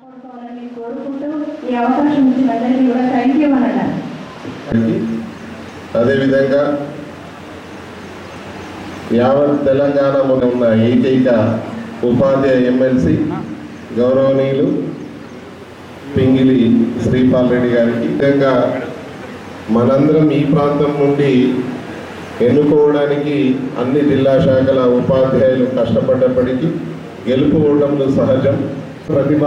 కాపాడుకోవాలని కోరుకుంటూ ఈ అవకాశం ఇచ్చిన అందరికీ కూడా థ్యాంక్ యూ అదేవిధంగా యావత్ తెలంగాణలో ఉన్న ఏకైక ఉపాధ్యాయ ఎమ్మెల్సీ గౌరవనీయులు పింగిలి శ్రీపాల్ రెడ్డి గారికి. విధంగా మనందరం ఈ ప్రాంతం నుండి ఎన్నుకోవడానికి అన్ని జిల్లా శాఖల ఉపాధ్యాయులు కష్టపడ్డప్పటికీ గెలుపు ఓటములు సహజం. ప్రతిభ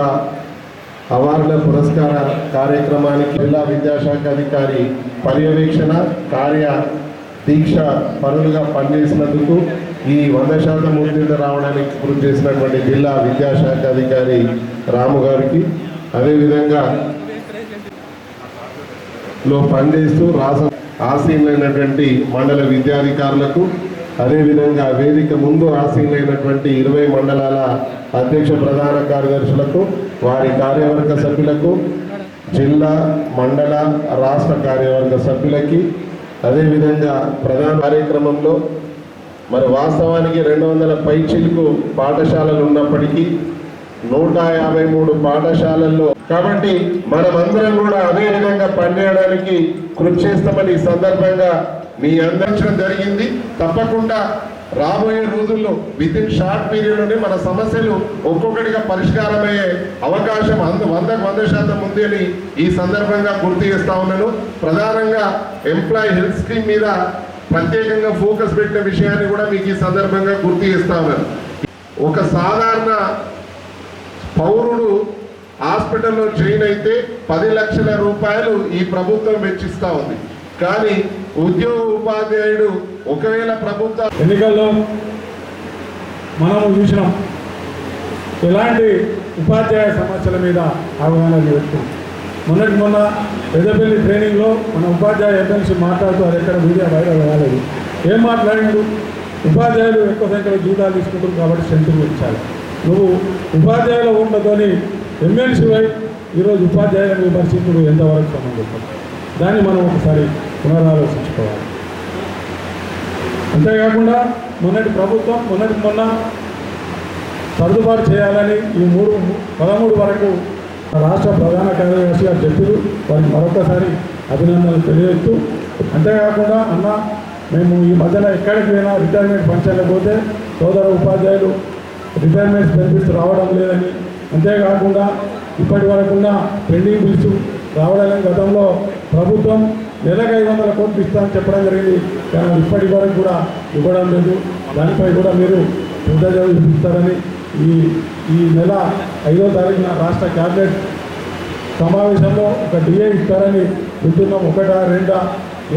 అవార్డుల పురస్కార కార్యక్రమానికి జిల్లా విద్యాశాఖ అధికారి పర్యవేక్షణ కార్య దీక్ష పనులుగా పనిచేసినందుకు ఈ వంద శాతం ఉత్తీర్ణ రావడానికి కృషి చేసినటువంటి జిల్లా విద్యాశాఖ అధికారి రాము గారికి. అదేవిధంగా లో పనిచేస్తూ రాస ఆసీనులైనటువంటి మండల విద్యాధికారులకు అదేవిధంగా వేదిక ముందు ఆసీనులైనటువంటి ఇరవై మండలాల అధ్యక్ష ప్రధాన కార్యదర్శులకు వారి కార్యవర్గ సభ్యులకు జిల్లా మండల రాష్ట్ర కార్యవర్గ సభ్యులకి అదేవిధంగా ప్రధాన కార్యక్రమంలో మరి వాస్తవానికి రెండు వందల పైచిలకు పాఠశాలలు ఉన్నప్పటికీ నూట యాభై మూడు పాఠశాలల్లో కాబట్టి మనమందరం కూడా అదే విధంగా పనిచేయడానికి కృషి చేస్తామని ఈ సందర్భంగా మీ అందించడం జరిగింది. తప్పకుండా రాబోయే రోజుల్లో విత్ ఇన్ షార్ట్ పీరియడ్లోనే మన సమస్యలు ఒక్కొక్కటిగా పరిష్కారమయ్యే అవకాశం అందు వందకు వంద శాతం ఉంది అని ఈ సందర్భంగా గుర్తు చేస్తా ఉన్నాను. ప్రధానంగా ఎంప్లాయీ హెల్త్ స్కీమ్ మీద ప్రత్యేకంగా ఫోకస్ పెట్టిన విషయాన్ని కూడా మీకు ఈ సందర్భంగా గుర్తు చేస్తా ఉన్నాను. ఒక సాధారణ పౌరుడు హాస్పిటల్లో జాయిన్ అయితే పది లక్షల రూపాయలు ఈ ప్రభుత్వం వెచ్చిస్తూ ఉంది. కానీ ఉద్యోగ ఉపాధ్యాయుడు ఒకవేళ ప్రభుత్వ ఎన్నికల్లో మనము చూసినాం ఎలాంటి ఉపాధ్యాయ సమస్యల మీద అవగాహన పెట్టుకున్నాం మొన్నటి మొన్న పెద్దపల్లి ట్రైనింగ్లో మన ఉపాధ్యాయ ఎమ్మెల్సీ మాట్లాడుతూ అది ఎక్కడ మీడియా వైరల్ కాలేదు ఏం మాట్లాడిండు ఉపాధ్యాయులు ఎక్కువ సంఖ్యలో జీతాలు తీసుకుంటారు కాబట్టి సెంటర్ ఇచ్చాలి నువ్వు ఉపాధ్యాయుల ఉండదని ఎమ్మెల్సీ వై ఈరోజు ఉపాధ్యాయులను పరిస్థితులు ఎంతవరకు సంబంధించారు దాన్ని మనం ఒకసారి పునరాలోచించుకోవాలి. అంతేకాకుండా మొన్నటి ప్రభుత్వం మొన్నటి మొన్న సర్దుబాటు చేయాలని ఈ మూడు పదమూడు వరకు రాష్ట్ర ప్రధాన కార్యదర్శి గారు చెప్పారు. వారికి మరొకసారి అభినందనలు తెలియజేస్తూ అంతేకాకుండా అన్న మేము ఈ మధ్యన ఎక్కడికి పోయినా రిటైర్మెంట్ ఫంక్షన్లకు సోదర ఉపాధ్యాయులు రిటైర్మెంట్ బెనిఫిట్స్ రావడం లేదని అంతేకాకుండా ఇప్పటి వరకున్న పెండింగ్ బిల్స్ రావడం గతంలో ప్రభుత్వం నెలకు ఐదు వందల కోట్లు ఇస్తామని చెప్పడం జరిగింది. కానీ ఇప్పటి వరకు కూడా ఇవ్వడం లేదు. దానిపై కూడా మీరు శ్రద్ధ చూపిస్తారని ఈ ఈ నెల ఐదో తారీఖున రాష్ట్ర క్యాబినెట్ సమావేశంలో ఒక డిఏ ఇస్తారని వింటున్నాం. ఒకటా రెండా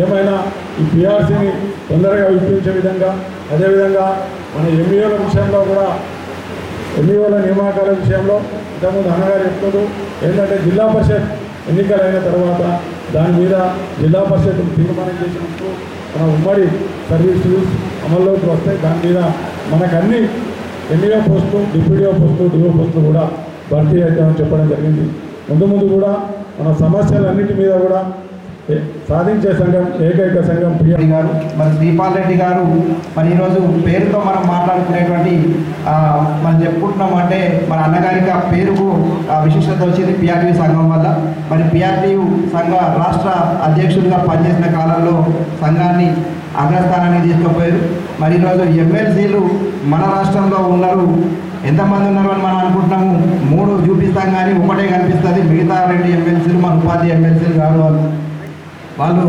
ఏమైనా ఈ పిఆర్సీని తొందరగా విప్పించే విధంగా అదేవిధంగా మన ఎంఈఓల విషయంలో కూడా ఎంఈఓల నియామకాల విషయంలో ఇంతకుముందు అన్నగారు చెప్తున్నారు. ఏంటంటే జిల్లా పరిషత్ ఎన్నికలైన తర్వాత దాని మీద జిల్లా పరిషత్ తీర్మానం చేసినప్పుడు మన ఉమ్మడి సర్వీస్ రూల్స్ అమల్లోకి వస్తాయి దాని మీద మనకన్నీ ఎంఈఓ పోస్టు డిప్యూటీఓ పోస్టులు డిఓ పోస్టులు కూడా భర్తీ అవుతామని చెప్పడం జరిగింది. ముందు ముందు కూడా మన సమస్యలన్నిటి మీద కూడా సాధించే సంఘం ఏకైక సంఘం ప్రియ గారు మరి శ్రీపాల్ రెడ్డి గారు మరి ఈరోజు పేరుతో మనం మాట్లాడుకునేటువంటి మనం చెప్పుకుంటున్నాం అంటే మన అన్నగారికి ఆ పేరుకు విశిష్టత వచ్చింది పిఆర్టీ సంఘం వల్ల. మరి పిఆర్టీ సంఘ రాష్ట్ర అధ్యక్షుడిగా పనిచేసిన కాలంలో సంఘాన్ని అగ్రస్థానానికి తీసుకుపోయారు. మరి ఈరోజు ఎమ్మెల్సీలు మన రాష్ట్రంలో ఉన్నారు. ఎంతమంది ఉన్నారు అని మనం అనుకుంటున్నాము? మూడు చూపిస్తాం కానీ ఒకటే కనిపిస్తుంది. మిగతా రెండు ఎమ్మెల్సీలు మన ఉపాధి ఎమ్మెల్సీలు కాదు వాళ్ళు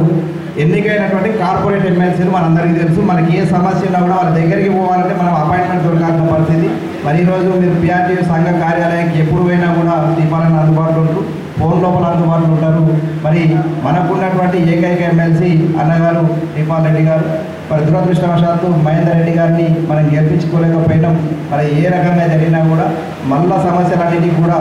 ఎన్నికైనటువంటి కార్పొరేట్ ఎమ్మెల్సీలు మనందరికీ తెలుసు. మనకి ఏ సమస్య ఉన్నా కూడా వాళ్ళ దగ్గరికి పోవాలంటే మనం అపాయింట్మెంట్ దొరకాల్సిన పరిస్థితి. మరి ఈరోజు మీరు పిఆర్టీ సంఘ కార్యాలయానికి ఎప్పుడు పోయినా కూడా దీపాలను అందుబాటులో ఉంటారు ఫోన్ లోపల అందుబాటులో ఉంటారు. మరి మనకున్నటువంటి ఏకైక ఎమ్మెల్సీ అన్నగారు దీపాల్ రెడ్డి గారు. మరి దురదృష్టవశాత్తు మహేందర్ రెడ్డి గారిని మనం గెలిపించుకోలేకపోయినాం. మరి ఏ రకంగా జరిగినా కూడా మళ్ళా సమస్యలన్నిటికీ కూడా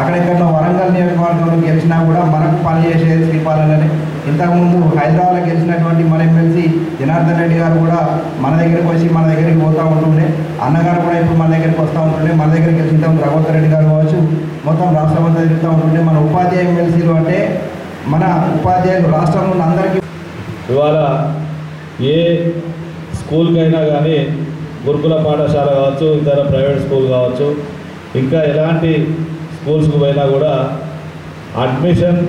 అక్కడెక్కడో వరంగల్ నియోజకవర్గంలో గెలిచినా కూడా మనకు పనిచేసేది శ్రీపాలనని. ఇంతకుముందు హైదరాబాద్లో గెలిచినటువంటి మన ఎమ్మెల్సీ జనార్దన్ రెడ్డి గారు కూడా మన దగ్గరికి వచ్చి మన దగ్గరికి పోతూ ఉంటుండే. అన్నగారు కూడా ఇప్పుడు మన దగ్గరికి వస్తూ ఉంటుండే. మన దగ్గరికి గెలిచిన రఘువర్ రెడ్డి గారు కావచ్చు మొత్తం రాష్ట్రం అంతా తిరుగుతూ ఉంటుండే. మన ఉపాధ్యాయ ఎమ్మెల్సీలు అంటే మన ఉపాధ్యాయులు రాష్ట్రంలో ఉన్న అందరికీ ఇవాళ ఏ స్కూల్కైనా కానీ గురుకుల పాఠశాల కావచ్చు ఇతర ప్రైవేట్ స్కూల్ కావచ్చు ఇంకా ఎలాంటి స్కూల్స్కి పోయినా కూడా అడ్మిషన్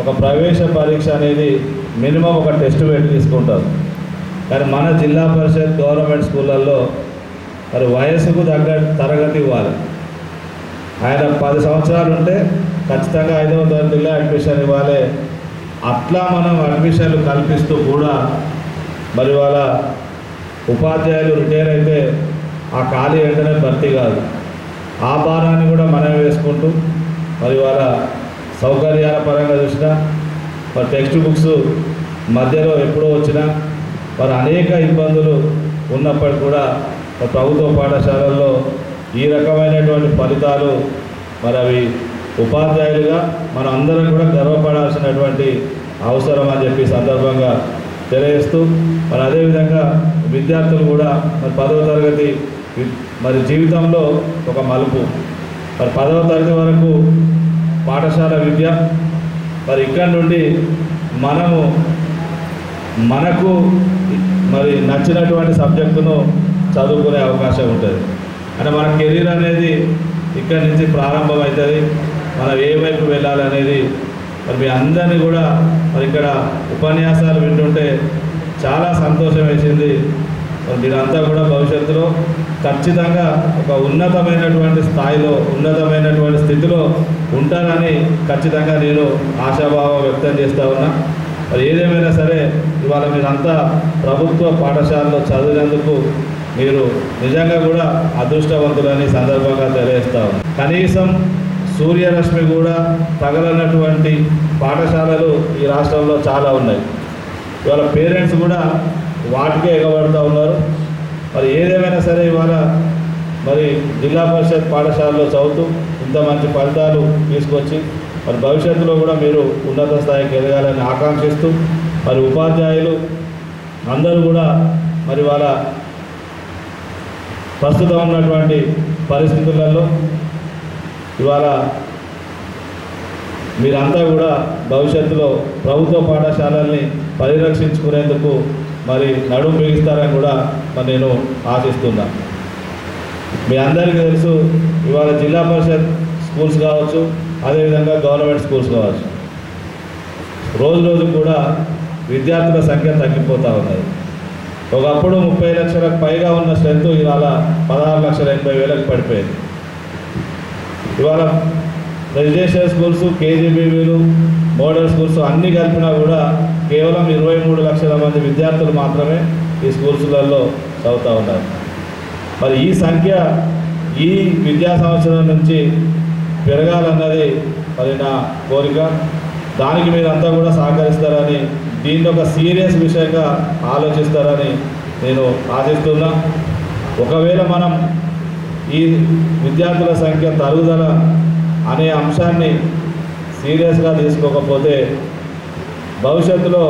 ఒక ప్రవేశ పరీక్ష అనేది మినిమం ఒక టెస్ట్ పెట్టి తీసుకుంటారు. కానీ మన జిల్లా పరిషత్ గవర్నమెంట్ స్కూళ్ళల్లో మరి వయసుకు తగ్గ తరగతి ఇవ్వాలి. ఆయన పది సంవత్సరాలు ఉంటే ఖచ్చితంగా ఐదవ తరగతిలో అడ్మిషన్ ఇవ్వాలి. అట్లా మనం అడ్మిషన్లు కల్పిస్తూ కూడా మరి వాళ్ళ ఉపాధ్యాయులు రిటైర్ అయితే ఆ ఖాళీ వెంటనే భర్తీ కాదు. ఆ భారాన్ని కూడా మనమే వేసుకుంటూ మరి వాళ్ళ సౌకర్యాల పరంగా చూసినా వారి టెక్స్ట్ బుక్స్ మధ్యలో ఎప్పుడో వచ్చినా మరి అనేక ఇబ్బందులు ఉన్నప్పటికీ కూడా ప్రభుత్వ పాఠశాలల్లో ఈ రకమైనటువంటి ఫలితాలు మరి అవి ఉపాధ్యాయులుగా మనం అందరం కూడా గర్వపడాల్సినటువంటి అవసరం అని చెప్పి సందర్భంగా తెలియజేస్తూ మరి అదేవిధంగా విద్యార్థులు కూడా మరి పదవ తరగతి మరి జీవితంలో ఒక మలుపు. మరి పదవ తరగతి వరకు పాఠశాల విద్య. మరి ఇక్కడ నుండి మనము మనకు మరి నచ్చినటువంటి సబ్జెక్టును చదువుకునే అవకాశం ఉంటుంది. అంటే మన కెరీర్ అనేది ఇక్కడి నుంచి ప్రారంభమవుతుంది. మనం ఏ వైపు వెళ్ళాలనేది మరి మీ అందరినీ కూడా మరి ఇక్కడ ఉపన్యాసాలు వింటుంటే చాలా సంతోషం వేసింది. మరి మీరంతా కూడా భవిష్యత్తులో ఖచ్చితంగా ఒక ఉన్నతమైనటువంటి స్థాయిలో ఉన్నతమైనటువంటి స్థితిలో ఉంటానని ఖచ్చితంగా నేను ఆశాభావం వ్యక్తం చేస్తూ ఉన్నా. మరి ఏదేమైనా సరే ఇవాళ మీరంతా ప్రభుత్వ పాఠశాలలో చదివినందుకు మీరు నిజంగా కూడా అదృష్టవంతులని సందర్భంగా తెలియజేస్తా కనీసం సూర్యరశ్మి కూడా తగలనటువంటి పాఠశాలలు ఈ రాష్ట్రంలో చాలా ఉన్నాయి. ఇవాళ పేరెంట్స్ కూడా వాటికే ఎగబడుతూ ఉన్నారు. మరి ఏదేమైనా సరే ఇవాళ మరి జిల్లా పరిషత్ పాఠశాలలో చదువుతూ ఇంత మంచి ఫలితాలు తీసుకొచ్చి మరి భవిష్యత్తులో కూడా మీరు ఉన్నత స్థాయికి ఎదగాలని ఆకాంక్షిస్తూ మరి ఉపాధ్యాయులు అందరూ కూడా మరి వాళ్ళ ప్రస్తుతం ఉన్నటువంటి పరిస్థితులలో ఇవాళ మీరంతా కూడా భవిష్యత్తులో ప్రభుత్వ పాఠశాలల్ని పరిరక్షించుకునేందుకు మరి నడుము బిగిస్తారని కూడా మరి నేను ఆశిస్తున్నా. మీ అందరికీ తెలుసు ఇవాళ జిల్లా పరిషత్ స్కూల్స్ కావచ్చు అదేవిధంగా గవర్నమెంట్ స్కూల్స్ కావచ్చు. రోజు రోజు కూడా విద్యార్థుల సంఖ్య తగ్గిపోతూ ఉన్నది. ఒకప్పుడు ముప్పై లక్షలకు పైగా ఉన్న స్ట్రెంత్ ఇవాళ పదహారు లక్షల ఎనభై వేలకు పడిపోయింది. ఇవాళ రెసిడెన్షియల్ స్కూల్స్ కేజీబీవీలు మోడల్ స్కూల్స్ అన్నీ కలిపినా కూడా కేవలం ఇరవై మూడు లక్షల మంది విద్యార్థులు మాత్రమే ఈ స్కూల్స్లలో చదువుతూ ఉన్నారు. మరి ఈ సంఖ్య ఈ విద్యా సంవత్సరం నుంచి పెరగాలన్నది మరి నా కోరిక. దానికి మీరంతా కూడా సహకరిస్తారని దీన్ని ఒక సీరియస్ విషయంగా ఆలోచిస్తారని నేను ఆశిస్తున్నా. ఒకవేళ మనం ఈ విద్యార్థుల సంఖ్య తరుగుదల అనే అంశాన్ని సీరియస్గా తీసుకోకపోతే భవిష్యత్తులో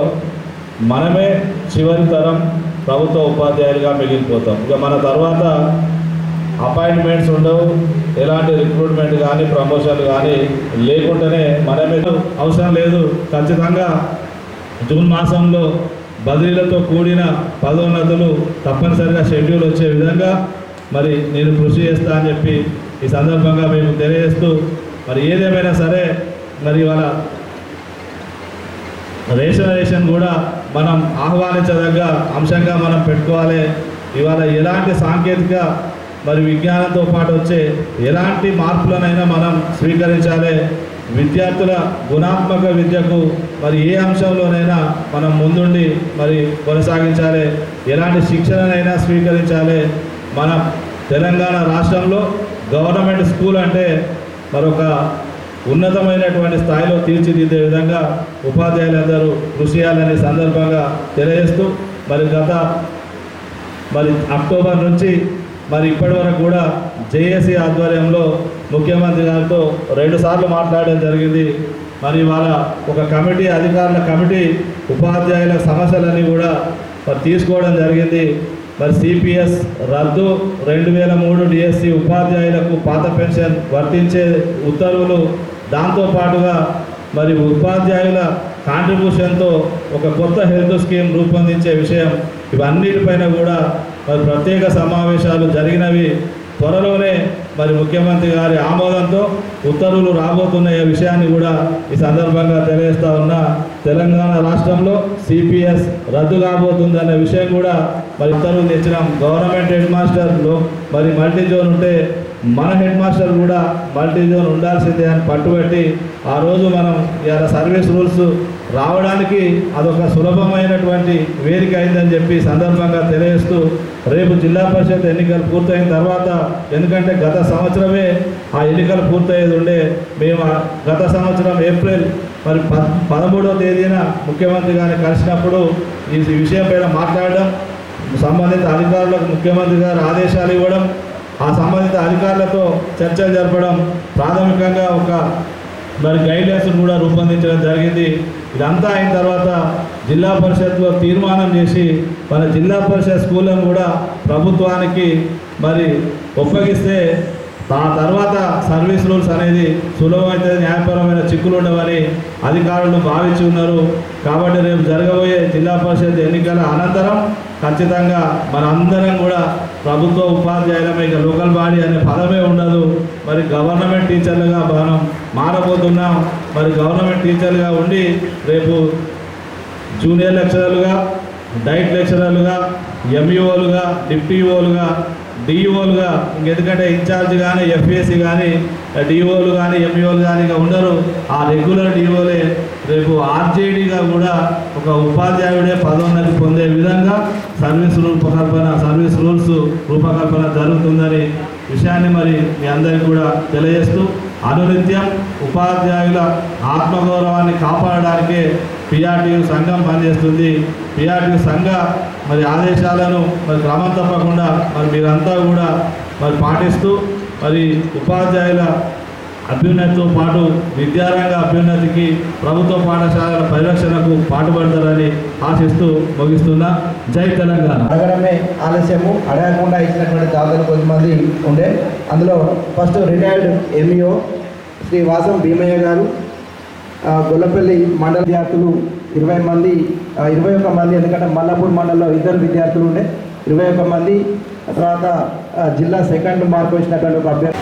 మనమే చివరి తరం ప్రభుత్వ ఉపాధ్యాయులుగా మిగిలిపోతాం. ఇక మన తర్వాత అపాయింట్మెంట్స్ ఉండవు. ఎలాంటి రిక్రూట్మెంట్ కానీ ప్రమోషన్లు కానీ లేకుండానే మనమే అవసరం లేదు. ఖచ్చితంగా జూన్ మాసంలో బదిలీలతో కూడిన పదోన్నతులు తప్పనిసరిగా షెడ్యూల్ వచ్చే విధంగా మరి నేను కృషి చేస్తా అని చెప్పి ఈ సందర్భంగా మేము తెలియజేస్తూ మరి ఏదేమైనా సరే మరి ఇవాళ రేషనరేషన్ కూడా మనం ఆహ్వానించదగ్గ అంశంగా మనం పెట్టుకోవాలి. ఇవాళ ఎలాంటి సాంకేతిక మరి విజ్ఞానంతో పాటు వచ్చే ఎలాంటి మార్పులనైనా మనం స్వీకరించాలి. విద్యార్థుల గుణాత్మక విద్యకు మరి ఏ అంశంలోనైనా మనం ముందుండి మరి కొనసాగించాలి. ఎలాంటి శిక్షణనైనా స్వీకరించాలి. మన తెలంగాణ రాష్ట్రంలో గవర్నమెంట్ స్కూల్ అంటే మరొక ఉన్నతమైనటువంటి స్థాయిలో తీర్చిదిద్దే విధంగా ఉపాధ్యాయులందరూ కృషి చేయాలనే సందర్భంగా తెలియజేస్తూ మరి గత మరి అక్టోబర్ నుంచి మరి ఇప్పటి వరకు కూడా జేఏసీ ఆధ్వర్యంలో ముఖ్యమంత్రి గారితో రెండు సార్లు మాట్లాడడం జరిగింది. మరి వాళ్ళ ఒక కమిటీ అధికారుల కమిటీ ఉపాధ్యాయుల సమస్యలన్నీ కూడా మరి తీసుకోవడం జరిగింది. మరి సిపిఎస్ రద్దు రెండు వేల మూడు డిఎస్సి ఉపాధ్యాయులకు పాత పెన్షన్ వర్తించే ఉత్తర్వులు దాంతో పాటుగా మరి ఉపాధ్యాయుల కాంట్రిబ్యూషన్తో ఒక కొత్త హెల్త్ స్కీమ్ రూపొందించే విషయం ఇవన్నిటిపైన కూడా మరి ప్రత్యేక సమావేశాలు జరిగినవి. త్వరలోనే మరి ముఖ్యమంత్రి గారి ఆమోదంతో ఉత్తర్వులు రాబోతున్న ఈ విషయాన్ని కూడా ఈ సందర్భంగా తెలియజేస్తా ఉన్నా. తెలంగాణ రాష్ట్రంలో సిపిఎస్ రద్దు కాబోతుందనే విషయం కూడా మరి ఉత్తర్వులు తెచ్చినాం. గవర్నమెంట్ హెడ్ మాస్టర్లో మరి మల్టీ జోన్ ఉంటే మన హెడ్ మాస్టర్ కూడా మల్టీ జోన్ ఉండాల్సిందే అని పట్టుబట్టి ఆ రోజు మనం ఇలా సర్వీస్ రూల్స్ రావడానికి అదొక సులభమైనటువంటి వేదిక అయిందని చెప్పి సందర్భంగా తెలియజేస్తూ రేపు జిల్లా పరిషత్ ఎన్నికలు పూర్తయిన తర్వాత ఎందుకంటే గత సంవత్సరమే ఆ ఎన్నికలు పూర్తయ్యేది ఉండే మేము గత సంవత్సరం ఏప్రిల్ మరి ప పదమూడవ తేదీన ముఖ్యమంత్రి గారిని కలిసినప్పుడు ఈ విషయం పైన మాట్లాడడం సంబంధిత అధికారులకు ముఖ్యమంత్రి గారు ఆదేశాలు ఇవ్వడం ఆ సంబంధిత అధికారులతో చర్చలు జరపడం ప్రాథమికంగా ఒక మరి గైడ్లైన్స్ కూడా రూపొందించడం జరిగింది. ఇదంతా అయిన తర్వాత జిల్లా పరిషత్లో తీర్మానం చేసి మన జిల్లా పరిషత్ స్కూళ్ళను కూడా ప్రభుత్వానికి మరి ఒప్పగిస్తే ఆ తర్వాత సర్వీస్ రూల్స్ అనేది సులభమైతే న్యాయపరమైన చిక్కులు ఉండవని అధికారులు భావించి ఉన్నారు. కాబట్టి రేపు జరగబోయే జిల్లా పరిషత్ ఎన్నికల అనంతరం ఖచ్చితంగా మనందరం కూడా ప్రభుత్వ ఉపాధ్యాయులమే ఇక లోకల్ బాడీ అనే పదమే ఉండదు. మరి గవర్నమెంట్ టీచర్లుగా మనం మారబోతున్నాం. మరి గవర్నమెంట్ టీచర్లుగా ఉండి రేపు జూనియర్ లెక్చరర్లుగా డైట్ లెక్చరర్లుగా ఎంఈఓలుగా డిప్టీఓలుగా డిఈఓలుగా ఇంకెందుకంటే ఇన్ఛార్జ్ కానీ ఎఫ్ఏసి కానీ డిఓలు కానీ ఎంఈఓలు కానీ ఇక ఉండరు. ఆ రెగ్యులర్ డిఓలే రేపు ఆర్జేడీగా కూడా ఒక ఉపాధ్యాయుడే పదోన్నతి పొందే విధంగా సర్వీస్ రూపకల్పన సర్వీస్ రూల్స్ రూపకల్పన జరుగుతుందని విషయాన్ని మరి మీ అందరికీ కూడా తెలియజేస్తూ అనునిత్యం ఉపాధ్యాయుల ఆత్మగౌరవాన్ని కాపాడడానికే పిఆర్టీయు సంఘం పనిచేస్తుంది. పిఆర్టీయు సంఘ మరి ఆదేశాలను మరి క్రమం తప్పకుండా మరి మీరంతా కూడా మరి పాటిస్తూ మరి ఉపాధ్యాయుల అభ్యున్నతితో పాటు విద్యారంగ అభ్యున్నతికి ప్రభుత్వ పాఠశాలల పరిరక్షణకు పాటుపడతారని ఆశిస్తూ ముగిస్తున్నా. జై తెలంగాణ. అడగడమే ఆలస్యము అడగకుండా ఇచ్చినటువంటి దాతలు కొంతమంది ఉండే. అందులో first retired MEO Shri Vasam Bheemaiah garu Gollapalli మండల విద్యార్థులు ఇరవై మంది ఇరవై ఒక్క మంది ఎందుకంటే మల్లాపూర్ మండలంలో ఇద్దరు విద్యార్థులు ఉండే. ఇరవై ఒక్క మంది తర్వాత జిల్లా సెకండ్ మార్క్ వచ్చినటువంటి ఒక అభ్యర్థి.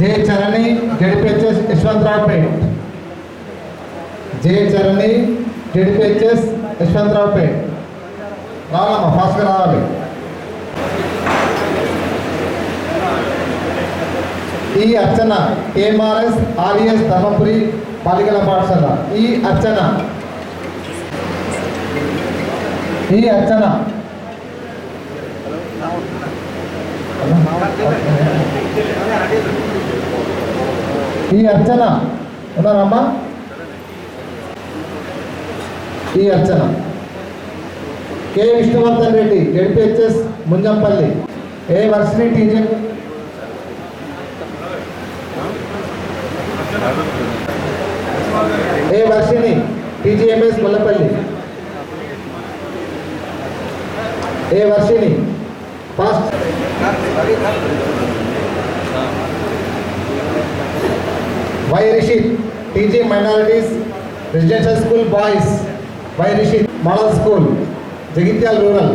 జే చరణి జడిపిహెచ్ఎస్ యశ్వంతరావు పేట్ జే చరణి జడిపిహెచ్ఎస్ యశ్వంతరావు పేట్ రావాలమ్మా ఫాస్ట్గా రావాలి. ఈ అర్చన కేఎంఆర్ఎస్ ఆర్ఎస్ ధర్మపురి బాలికల పాఠశాల. ఈ అర్చన. ఈ అర్చన. ఈ అర్చన. ఉన్నారమ్మా? ఈ Archana. K. Vishnuvardhan Reddy ZPHS Munjampalli. A. Varsity teacher. A Varshini TGMS Gollapalli A Varshini first Y Rishith TG minorities residential school boys Y Rishith model school Jagtial rural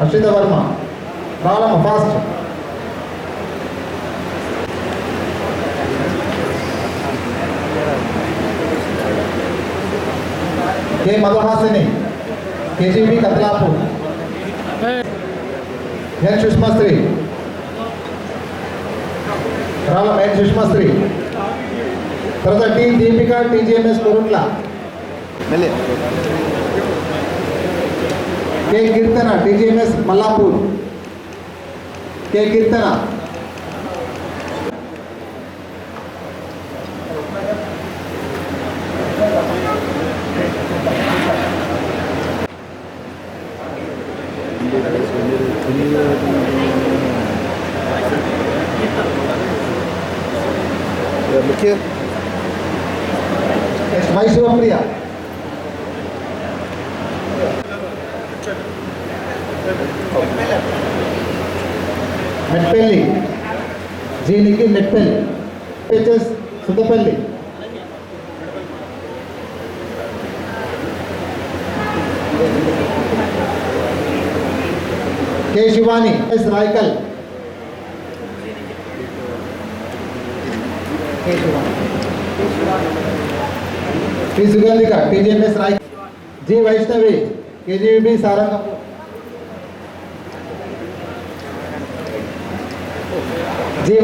Ashwitha Varma రావాలమ్మ fast K మధుహాసిని KGB Kathlapur ఎన్ సుష్మాశ్రీ రావాలమ్మ ఎన్ సుష్మాశ్రీ తర్వాత T Deepika TGMS Korutla K Keerthana TGMS Mallapur K Keerthana yes why Shivapriya Metpally జీనికి Metpalli HS Suddapalli K Shivani S Raikal Shri Sugandhika Rai G Vaishnavi KGB Sarang G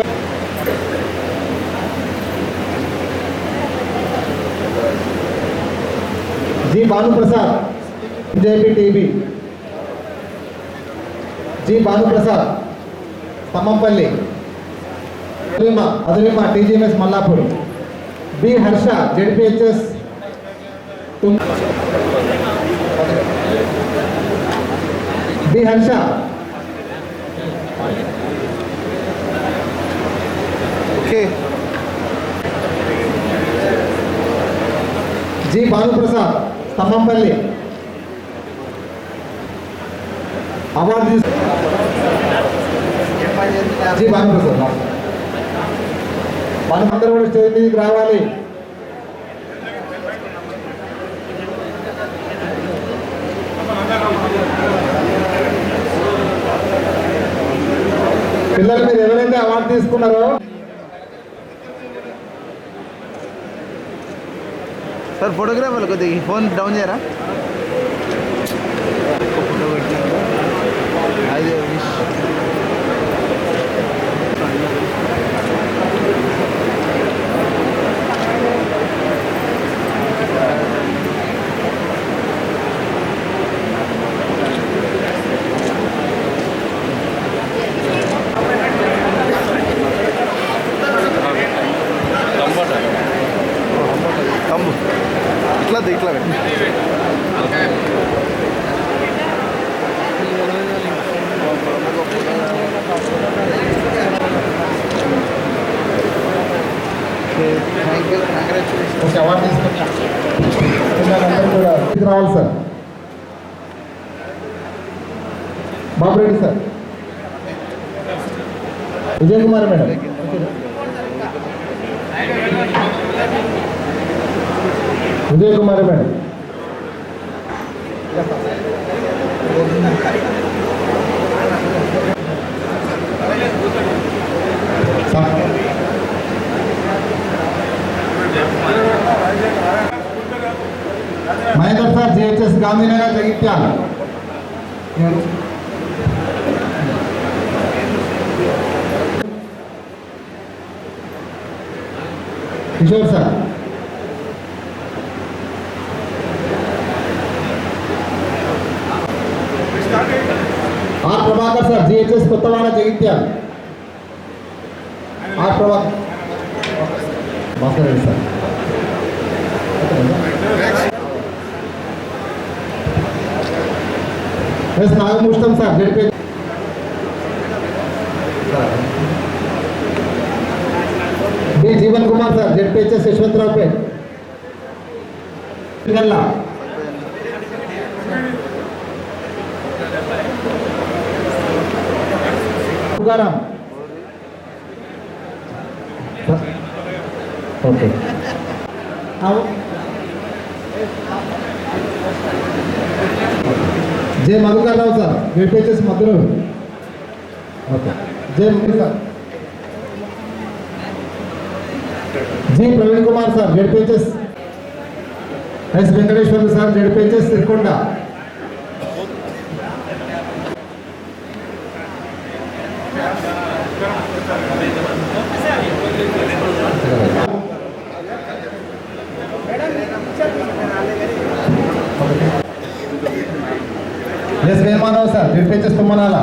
G Bhanu Prasad JP TV G Bhanu Prasad Tamampalli TGMS Malapur B Harsha ZPHS B Harsha G Balu Bhanuprasad स्तंभपल अवार जी प्रसाद మనమందరూ కూడా stage మీదకి రావాలి. పిల్లలు మీరు ఎవరైతే award తీసుకున్నారో sir ఫోటోగ్రాఫర్లు కొద్దిగా ఈ ఫోన్ డౌన్ చేయరా? థ్యాంక్ అవార్డు కూడా రావాలి sir Babureddy sir Vijay Kumar madam. Vijay Kumar madam. Mahender sir GHS Gandhinagar Jagtial Kishore sir R Prabhakar sir GHS Kothawada Jagtial R Prabhakar Bhaskar Reddy sir S Nagamushtam sir ZP B Jeevan Kumar sir ZPHS Yashwantrao Pet పిల్లల Tukaram okay J Madhukar Rao sir ZPHS మధురు. Okay. J Murali sir. G Praveen Kumar sir. ZPHS S Venkateshwarlu sir. ZPHS Thirukonda. S Vemarao sir. ZPHS Tummanala